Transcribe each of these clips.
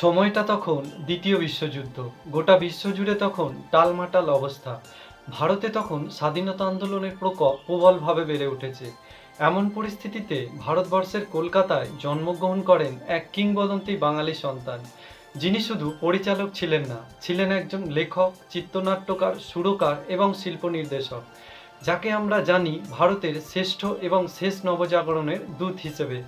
সময়টা তখন দ্বিতীয় বিশ্বযুদ্ধ। গোটা বিশ্বজুড়ে তখন টালমাটাল অবস্থা। ভারতে তখন স্বাধীনতা আন্দোলনের প্রকোপ প্রবলভাবে বেড়ে উঠেছে। এমন পরিস্থিতিতে ভারতবর্ষের কলকাতায় জন্মগ্রহণ করেন এক কিংবদন্তি বাঙালি সন্তান। যিনি শুধু পরিচালক ছিলেন না, ছিলেন একজন লেখক, চিত্রনাট্যকার, সুরকার এবং শিল্প নির্দেশক যাকে আমরা জানি ভারতের শ্রেষ্ঠ এবং শেষ নবজাগরণের দূত হিসেবে।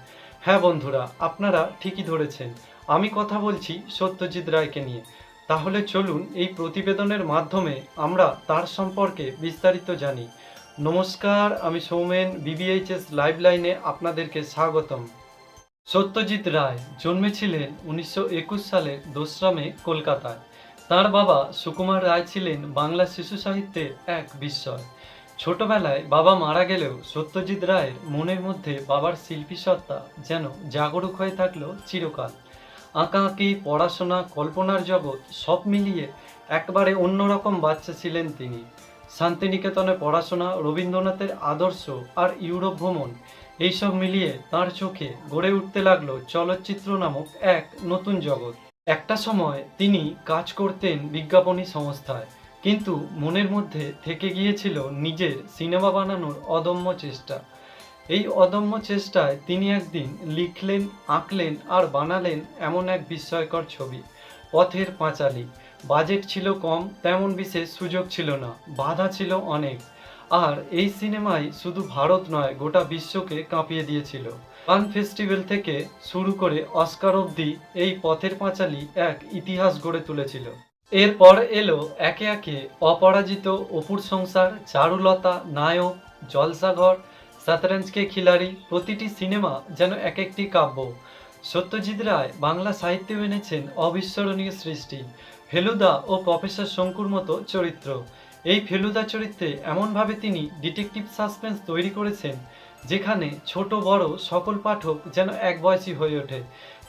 হ্যাঁ বন্ধুরা, আপনারা ঠিকই ধরেছেন। আমি কথা বলছি সত্যজিৎ রায়কে নিয়ে। তাহলে চলুন এই প্রতিবেদনের মাধ্যমে আমরা তার সম্পর্কে বিস্তারিত জানি। নমস্কার, আমি সৌমেন বিবিএইচএস লাইভ লাইনে আপনাদেরকে স্বাগতম। সত্যজিৎ রায় জন্মেছিলেন উনিশশো একুশ সালের দোসরা মে কলকাতায়। তার বাবা সুকুমার রায় ছিলেন বাংলা শিশু সাহিত্যের এক বিস্ময়। ছোটবেলায় বাবা মারা গেলেও সত্যজিৎ রায়ের মনের মধ্যে বাবার শিল্পী সত্তা যেন জাগরুক হয়ে থাকল চিরকাল। আঁকাআঁকি, পড়াশোনা, কল্পনার জগৎ সব মিলিয়ে একবারে অন্যরকম বাচ্চা ছিলেন তিনি। শান্তিনিকেতনে পড়াশোনা, রবীন্দ্রনাথের আদর্শ আর ইউরোপ ভ্রমণ, এইসব মিলিয়ে তার চোখে গড়ে উঠতে লাগল চলচ্চিত্র নামক এক নতুন জগৎ। একটা সময় তিনি কাজ করতেন বিজ্ঞাপনী সংস্থায়, কিন্তু মনের মধ্যে থেকে গিয়েছিল নিজের সিনেমা বানানোর অদম্য চেষ্টা। এই অদম্য চেষ্টায় তিনি একদিন লিখলেন, আঁকলেন আর বানালেন এমন এক বিস্ময়কর ছবি। পথের পাঁচালী। বাজেট ছিল কম, তেমন বিশেষ সুযোগ ছিল না, বাধা ছিল অনেক। আর এই সিনেমাই শুধু ভারত নয়, গোটা বিশ্বকে কাঁপিয়ে দিয়েছিল। কান ফেস্টিভ্যাল থেকে শুরু করে অস্কার অবধি এই পথের পাঁচালী এক ইতিহাস গড়ে তুলেছিল। এরপর এলো একে একে অপরাজিত অপুর সংসার, চারুলতা, নায়ক জলসাঘর শতরঞ্জকে খিলাড়ি, প্রতিটি সিনেমা যেন এক একটি কাব্য। সত্যজিৎ রায় বাংলা সাহিত্যে এনেছেন অবিস্মরণীয় সৃষ্টি, ফেলুদা ও প্রফেসর শঙ্কুর মতো চরিত্র। এই ফেলুদা চরিত্রে এমনভাবে তিনি ডিটেকটিভ সাসপেন্স তৈরি করেছেন, যেখানে ছোট বড় সকল পাঠক যেন এক বয়সী হয়ে ওঠে।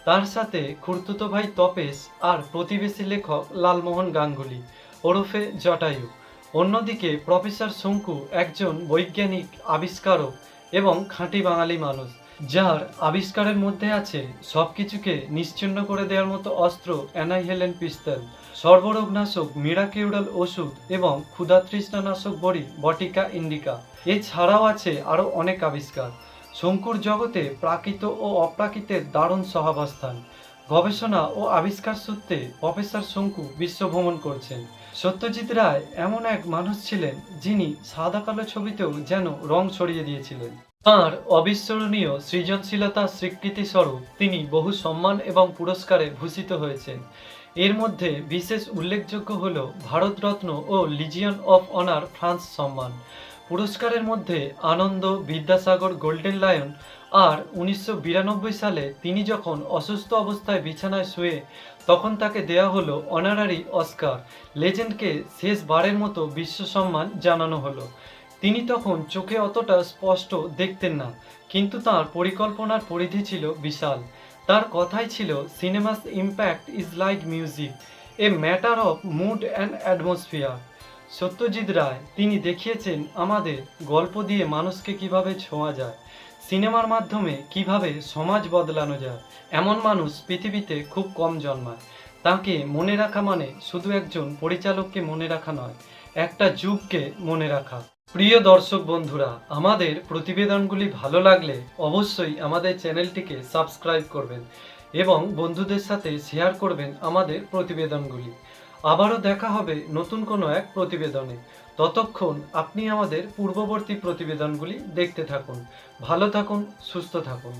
তার সাথে খুড়তুতো ভাই তপেশ আর প্রতিবেশী লেখক লালমোহন গাঙ্গুলি, ওরফে জটায়ু। অন্যদিকে প্রফেসর শঙ্কু একজন বৈজ্ঞানিক আবিষ্কারক এবং খাঁটি বাঙালি মানুষ, যার আবিষ্কারের মধ্যে আছে সবকিছুকে নিশ্চিন্ন করে দেওয়ার মতো অস্ত্র অ্যানাইহেলেন পিস্তল, সর্বরোগনাশক মিরাকিউডাল ওষুধ এবং ক্ষুধাতৃষ্ণানাশক বড়ি বটিকা ইন্ডিকা। এছাড়াও আছে আরও অনেক আবিষ্কার। শঙ্কুর জগতে প্রাকৃত ও অপ্রাকৃতের দারুণ সহাবস্থান, গবেষণা ও আবিষ্কার সূত্রে প্রফেসর শঙ্কু বিশ্বভ্রমণ করছেন। সত্যজিৎ রায় এমন এক মানুষ ছিলেন যিনি সাদা কালো ছবিতেও যেন রং ছড়িয়ে দিয়েছিলেন। তাঁর অবিস্মরণীয় সৃজনশীলতা স্বীকৃতি স্বরূপ তিনি বহু সম্মান এবং পুরস্কারে ভূষিত হয়েছেন। এর মধ্যে বিশেষ উল্লেখযোগ্য হল ভারতরত্ন ও লিজিয়ন অফ অনার ফ্রান্স সম্মান। পুরস্কারের মধ্যে আনন্দ, বিদ্যাসাগর, গোল্ডেন লায়ন আর উনিশশো বিরানব্বই সালে তিনি যখন অসুস্থ অবস্থায় বিছানায় শুয়ে তখন তাকে দেয়া হলো অনারারি অস্কার। লেজেন্ডকে শেষবারের মতো বিশ্ব সম্মান জানানো হলো। তিনি তখন চোখে অতটা স্পষ্ট দেখতেন না, কিন্তু তার পরিকল্পনার পরিধি ছিল বিশাল। তার কথাই ছিল, cinema's impact is like music, a matter of mood and atmosphere. Satyajit Ray, তিনি দেখিয়েছেন, আমাদের গল্প দিয়ে মানুষকে কীভাবে ছোঁয়া যায়। সিনেমার মাধ্যমে কীভাবে সমাজ বদলানো যায়? এমন মানুষ পৃথিবীতে খুব কম জন্মায়। তাকে মনে রাখা মানে শুধু একজন পরিচালককে মনে রাখা নয়, একটা যুগকে মনে রাখা। প্রিয় দর্শক বন্ধুরা, আমাদের প্রতিবেদনগুলি ভালো লাগলে অবশ্যই আমাদের চ্যানেলটিকে সাবস্ক্রাইব করবেন এবং বন্ধুদের সাথে শেয়ার করবেন আমাদের প্রতিবেদনগুলি। আবারও দেখা হবে নতুন কোনো এক প্রতিবেদনে। ততক্ষণ আপনি আমাদের পূর্ববর্তী প্রতিবেদনগুলি দেখতে থাকুন। ভালো থাকুন, সুস্থ থাকুন।